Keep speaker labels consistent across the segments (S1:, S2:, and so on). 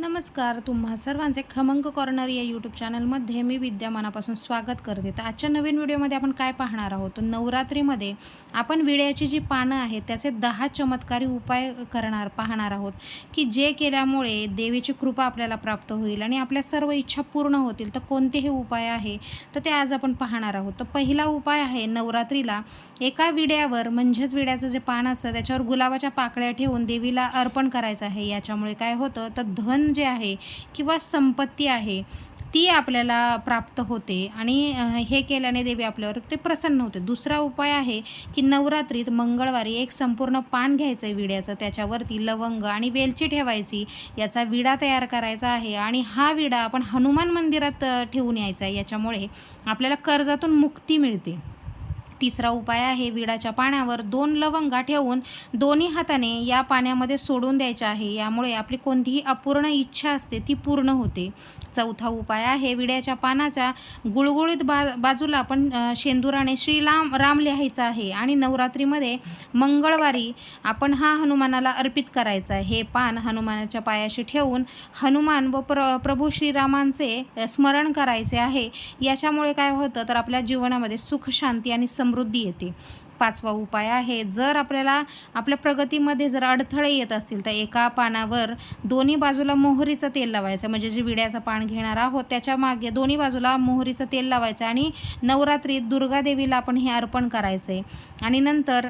S1: नमस्कार तुम्हा सर्वांचे खमंग कॉर्नर या यूट्यूब चॅनलमध्ये मी विद्या मनापासून स्वागत करते. तर आजच्या नवीन व्हिडिओमध्ये आपण काय पाहणार आहोत? तर नवरात्रीमध्ये आपण विड्याची जी पानं आहेत त्याचे दहा चमत्कारी उपाय करणार पाहणार आहोत. की जे केल्यामुळे देवीची कृपा आपल्याला प्राप्त होईल आणि आपल्या सर्व इच्छा पूर्ण होतील तर कोणतेही उपाय आहे? तर ते आज आपण पाहणार आहोत. तर पहिला उपाय आहे नवरात्रीला एका विड्यावर म्हणजेच विड्याचं जे पान असतं त्याच्यावर गुलाबाच्या पाकळ्या ठेवून देवीला अर्पण करायचं आहे. याच्यामुळे काय होतं? तर धन जे आहे किंवा संपत्ती आहे ती आपल्याला प्राप्त होते. आणि हे केल्याने देवी आपल्यावर ते प्रसन्न होते. दुसरा उपाय आहे की नवरात्रीत मंगळवारी एक संपूर्ण पान घ्यायचं आहे विड्याचं. त्याच्यावरती लवंग आणि वेलची ठेवायची. याचा विडा तयार करायचा आहे आणि हा विडा आपण हनुमान मंदिरात ठेवून यायचा आहे. याच्यामुळे आपल्याला कर्जातून मुक्ती मिळते. तिसरा उपाय आहे विडाच्या पाण्यावर दोन लवंगा ठेवून दोन्ही हाताने या पाण्यामध्ये सोडून द्यायच्या आहे. यामुळे आपली कोणतीही अपूर्ण इच्छा असते ती पूर्ण होते. चौथा उपाय आहे विड्याच्या पानाच्या गुळगुळीत बा बाजूला आपण शेंदुराने श्रीराम राम लिहायचा आहे आणि नवरात्रीमध्ये मंगळवारी आपण हा हनुमानाला अर्पित करायचा आहे. हे पान हनुमानाच्या पायाशी ठेवून हनुमान व प्र प्रभू श्रीरामांचे स्मरण करायचे आहे. याच्यामुळे काय होतं तर आपल्या जीवनामध्ये सुख शांती आणि समृद्धी येते. पाचवा उपाय आहे जर आपल्याला आपल्या प्रगतीमध्ये जर अडथळे येत असतील तर एका पानावर दोन्ही बाजूला मोहरीचं तेल लावायचं. म्हणजे जे विड्याचं पान घेणार आहोत त्याच्यामागे दोन्ही बाजूला मोहरीचं तेल लावायचं आणि नवरात्रीत दुर्गादेवीला आपण हे अर्पण करायचं आहे आणि नंतर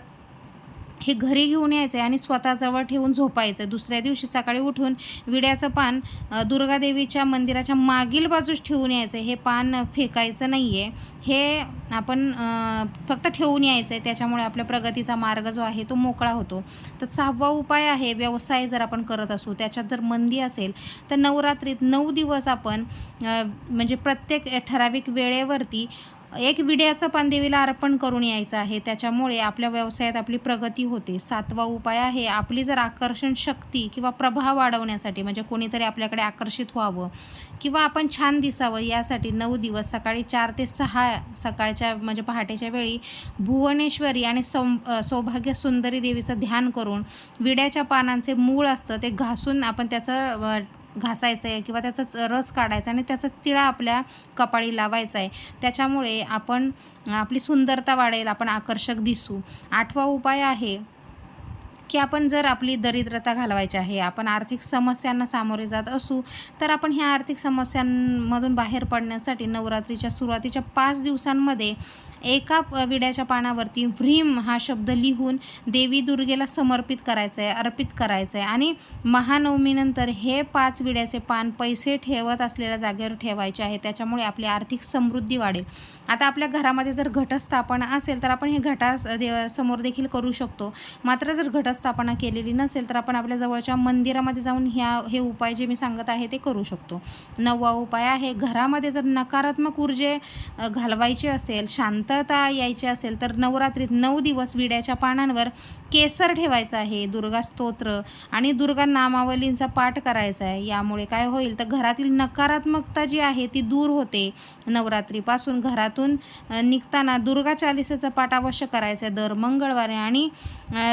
S1: हे घरी घेऊन यायचं आहे आणि स्वतःजवळ ठेवून झोपायचं आहे दुसऱ्या दिवशी सकाळी उठून विड्याचं पान दुर्गादेवीच्या मंदिराच्या मागील बाजूस ठेवून यायचं आहे हे पान फेकायचं नाही आहे हे आपण फक्त ठेवून यायचं आहे त्याच्यामुळे आपल्या प्रगतीचा मार्ग जो आहे तो मोकळा होतो. तर सहावा उपाय आहे व्यवसाय जर आपण करत असू त्याच्यात जर मंदी असेल तर नवरात्रीत नऊ दिवस आपण म्हणजे प्रत्येक ठराविक वेळेवरती एक विड्याचं पान देवीला अर्पण करून यायचं आहे. त्याच्यामुळे आपल्या व्यवसायात आपली प्रगती होते. सातवा उपाय आहे आपली जर आकर्षण शक्ती किंवा प्रभाव वाढवण्यासाठी म्हणजे कोणीतरी आपल्याकडे आकर्षित व्हावं किंवा आपण छान दिसावं यासाठी नऊ दिवस सकाळी चार ते सहा सकाळच्या म्हणजे पहाटेच्या वेळी भुवनेश्वरी आणि सौ सौभाग्य सुंदरी देवीचं ध्यान करून विड्याच्या पानांचे मूळ असतं ते घासून आपण त्याचं घासायचं आहे किंवा त्याचा रस काढायचा आणि त्याचा तिळा आपल्या कपाळी लावायचा आहे त्याच्यामुळे आपण आपली सुंदरता वाढेल आपण आकर्षक दिसू. आठवा उपाय आहे की आपण जर आपली दरिद्रता घालवायची आहे आपण आर्थिक समस्यांना सामोरे जात असू तर आपण ह्या आर्थिक समस्यांमधून बाहेर पडण्यासाठी नवरात्रीच्या सुरुवातीच्या पाच दिवसांमध्ये एका विड्याच्या पानावरती व्रीम हा शब्द लिहून देवी दुर्गेला समर्पित करायचं आहे अर्पित करायचं आहे आणि महानवमीनंतर हे पाच विड्याचे पान पैसे ठेवत असलेल्या जागेवर ठेवायचे आहे. त्याच्यामुळे आपली आर्थिक समृद्धी वाढेल. आता आपल्या घरामध्ये जर घटस्थापना असेल तर आपण हे घटा देव समोर देखील करू शकतो. मात्र जर घटस्थापना केलेली नसेल तर आपण आपल्या जवळच्या मंदिरामध्ये जाऊन ह्या हे उपाय जे मी सांगत आहे ते करू शकतो. नववा उपाय आहे घरामध्ये जर नकारात्मक ऊर्जे घालवायचे घालवायची असेल पातळता यायची असेल तर नवरात्रीत नऊ दिवस विड्याच्या पानांवर केसर ठेवायचं आहे. दुर्गा स्तोत्र आणि दुर्गा नामावलींचा पाठ करायचा आहे. यामुळे काय होईल? तर घरातील नकारात्मकता जी आहे ती दूर होते. नवरात्रीपासून घरातून निघताना दुर्गा चालिसेचा पाठ अवश्य करायचा आहे. दर मंगळवारी आणि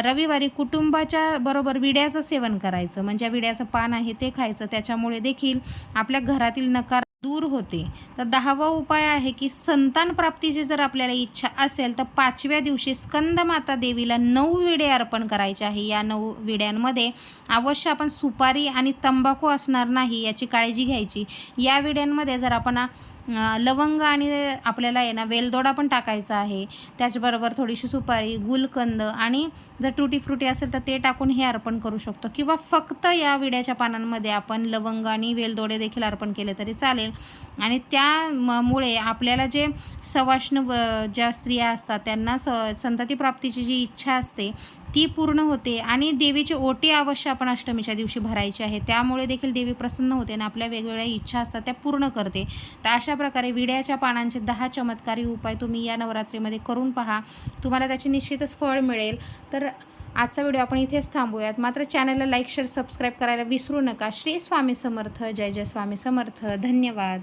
S1: रविवारी कुटुंबाच्या बरोबर विड्याचं सेवन करायचं. म्हणजे विड्याचं पान आहे ते खायचं. त्याच्यामुळे देखील आपल्या घरातील नकार दूर होते. तर दहावा उपाय आहे की संतान प्राप्तीची जर आपल्याला इच्छा असेल तर पाचव्या दिवशी स्कंदमाता देवीला नऊ विडे अर्पण करायचे आहे. या नऊ विड्यांमध्ये अवश्य आपण सुपारी आणि तंबाखू असणार नाही याची काळजी घ्यायची. या विड्यांमध्ये जर आपण लवंग आणि आपल्याला आहे ना वेलदोडा पण टाकायचा आहे. त्याचबरोबर थोडीशी सुपारी गुलकंद आणि जर टुटी फ्रुटी असेल तर ते टाकून हे अर्पण करू शकतो. किंवा फक्त या विड्याच्या पानांमध्ये आपण लवंग आणि वेलदोडे देखील अर्पण केले तरी चालेल. आणि त्यामुळे आपल्याला जे सवाष्ण ज्या स्त्रिया असतात त्यांना स संतती प्राप्तीची जी इच्छा असते ती पूर्ण होते आणि देवीची ओटी अवश्य आपण अष्टमीच्या दिवशी भरायची आहे त्यामुळे देखील देवी प्रसन्न होते आणि आपल्या वेगवेगळ्या इच्छा असतात त्या पूर्ण करते. तर अशा प्रकारे विड्याच्या पानांचे दहा चमत्कारी उपाय तुम्ही या नवरात्रीमध्ये करून पहा. तुम्हाला त्याचे निश्चितच फळ मिळेल. तर आजचा व्हिडिओ आपण इथेच थांबूयात. मात्र चॅनलला लाईक शेअर सबस्क्राईब करायला विसरू नका. श्री स्वामी समर्थ. जय जय स्वामी समर्थ. धन्यवाद.